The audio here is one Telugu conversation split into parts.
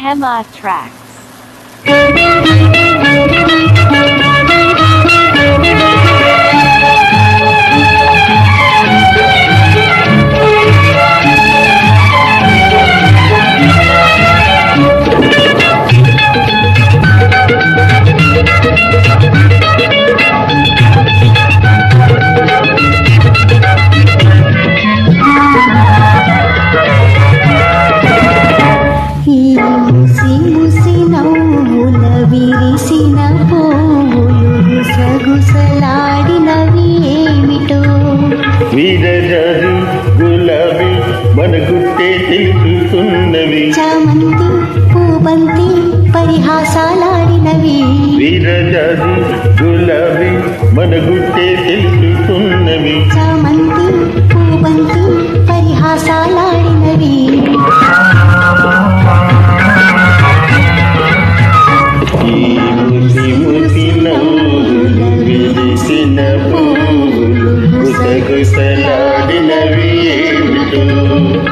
Emma Tracks. గుసలాడినవి ఏమిటో? విరజాజి గులాబీ మన గుట్టే తెలుపుతున్నవి చామంతి పూబంతి పరిహాసాలాడినవి. విరజాజి గులాబీ మన గుట్టే తెలుపుతున్నవి చామంతి పూబంతి పరిహాసాలా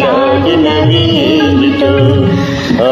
ಲಾಗ ನದಿಯೇಯಿತು ಆ